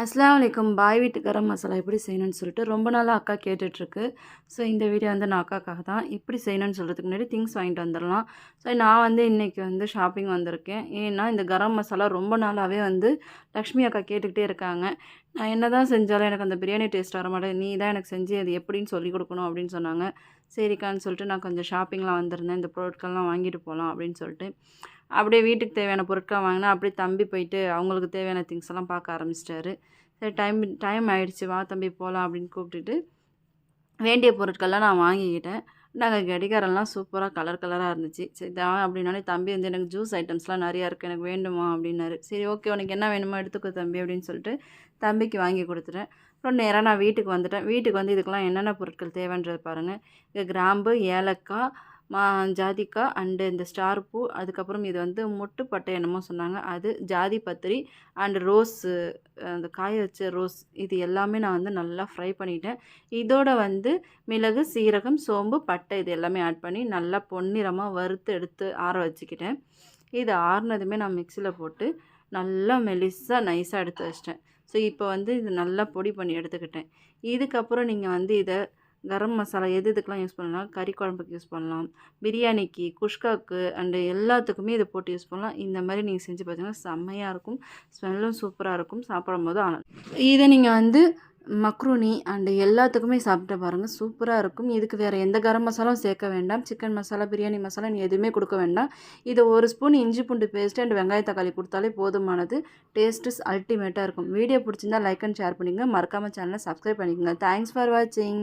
அஸ்லாம் வலைக்கம் பாய் வீட்டு கரம் மசாலா எப்படி செய்யணும்னு சொல்லிட்டு ரொம்ப நாளாக அக்கா கேட்டுட்ருக்கு. ஸோ இந்த வீடியோ வந்து நான் அக்காக்காக தான் எப்படி செய்யணும்னு சொல்கிறதுக்கு முன்னாடி திங்ஸ் வாங்கிட்டு வந்துடலாம். ஸோ நான் வந்து இன்றைக்கி வந்து ஷாப்பிங் வந்திருக்கேன். ஏன்னா இந்த கரம் மசாலா ரொம்ப நாளாகவே வந்து லக்ஷ்மி அக்கா கேட்டுக்கிட்டே இருக்காங்க. நான் என்ன தான் செஞ்சாலும் எனக்கு அந்த பிரியாணி டேஸ்ட் வர மாட்டேன் நீ தான் எனக்கு செஞ்சு அது எப்படின்னு சொல்லி கொடுக்கணும் அப்படின்னு சொன்னாங்க. சரிக்கான்னு சொல்லிட்டு நான் கொஞ்சம் ஷாப்பிங்லாம் வந்திருந்தேன். இந்த பொருட்கள்லாம் வாங்கிட்டு போகலாம் அப்படின்னு சொல்லிட்டு. அப்படியே வீட்டுக்கு தேவையான பொருட்கள் வாங்கினா அப்படியே தம்பி போயிட்டு அவங்களுக்கு தேவையான திங்ஸ் எல்லாம் பார்க்க ஆரம்பிச்சிட்டாரு. சரி டைம் டைம் ஆகிடுச்சி வா தம்பி போகலாம் அப்படின்னு கூப்பிட்டுட்டு வேண்டிய பொருட்கள்லாம் நான் வாங்கிக்கிட்டேன். நாங்கள் கடிகாரம்லாம் சூப்பராக கலர் கலராக இருந்துச்சு. சரி தான் அப்படின்னாலே தம்பி வந்து எனக்கு ஜூஸ் ஐட்டம்ஸ்லாம் நிறையா இருக்குது எனக்கு வேண்டுமா அப்படின்னாரு. சரி ஓகே உனக்கு என்ன வேணுமோ எடுத்துக்கோ தம்பி அப்படின்னு சொல்லிட்டு தம்பிக்கு வாங்கி கொடுத்துட்டேன். அப்புறம் நேராக நான் வீட்டுக்கு வந்துட்டேன். வீட்டுக்கு வந்து இதுக்கெல்லாம் என்னென்ன பொருட்கள் தேவைன்றது பாருங்கள் இங்கே கிராம்பு ஏலக்காய் மா ஜாதிக்காய் அண்டு இந்த ஸ்டார் பூ. அதுக்கப்புறம் இது வந்து மொட்டுப்பட்டை என்னமோ சொன்னாங்க. அது ஜாதி பத்திரி அண்டு ரோஸு அந்த காய வச்ச ரோஸ் இது எல்லாமே நான் வந்து நல்லா ஃப்ரை பண்ணிட்டேன். இதோட வந்து மிளகு சீரகம் சோம்பு பட்டை இது எல்லாமே ஆட் பண்ணி நல்லா பொன்னிறமாக வறுத்து எடுத்து ஆற வச்சுக்கிட்டேன். இது ஆறுனதுமே நான் மிக்சியில் போட்டு நல்லா மெலிசாக நைஸாக எடுத்து வச்சிட்டேன். ஸோ இப்போ வந்து இது நல்லா பொடி பண்ணி எடுத்துக்கிட்டேன். இதுக்கப்புறம் நீங்கள் வந்து இதை கரம் மசாலா எது இதுக்கெலாம் யூஸ் பண்ணலாம்? கறி குழம்புக்கு யூஸ் பண்ணலாம். பிரியாணிக்கு குஷ்காக்கு அண்டு எல்லாத்துக்குமே இதை போட்டு யூஸ் பண்ணலாம். இந்த மாதிரி நீங்கள் செஞ்சு பார்த்தீங்கன்னா செம்மையாக இருக்கும். ஸ்மெல்லும் சூப்பராக இருக்கும். சாப்பிடும் போது ஆனால் இதை நீங்கள் வந்து மக்ரூனி அண்டு எல்லாத்துக்குமே சாப்பிட்டு பாருங்கள் சூப்பராக இருக்கும். இதுக்கு வேறு எந்த கரம் மசாலாவும் சேர்க்க வேண்டாம். சிக்கன் மசாலா பிரியாணி மசாலா நீ எதுவுமே கொடுக்க வேண்டாம். இது ஒரு ஸ்பூன் இஞ்சி பூண்டு பேஸ்ட் அண்ட் வெங்காய தக்காளி கொடுத்தாலே போதுமானது. டேஸ்ட்டு அல்டிமேட்டாக இருக்கும். வீடியோ பிடிச்சிருந்தா லைக் அண்ட் ஷேர் பண்ணிங்க மறக்காமல் சேனலை சப்ஸ்கிரைப் பண்ணிக்கோங்க. தேங்க்ஸ் ஃபார் வாட்சிங்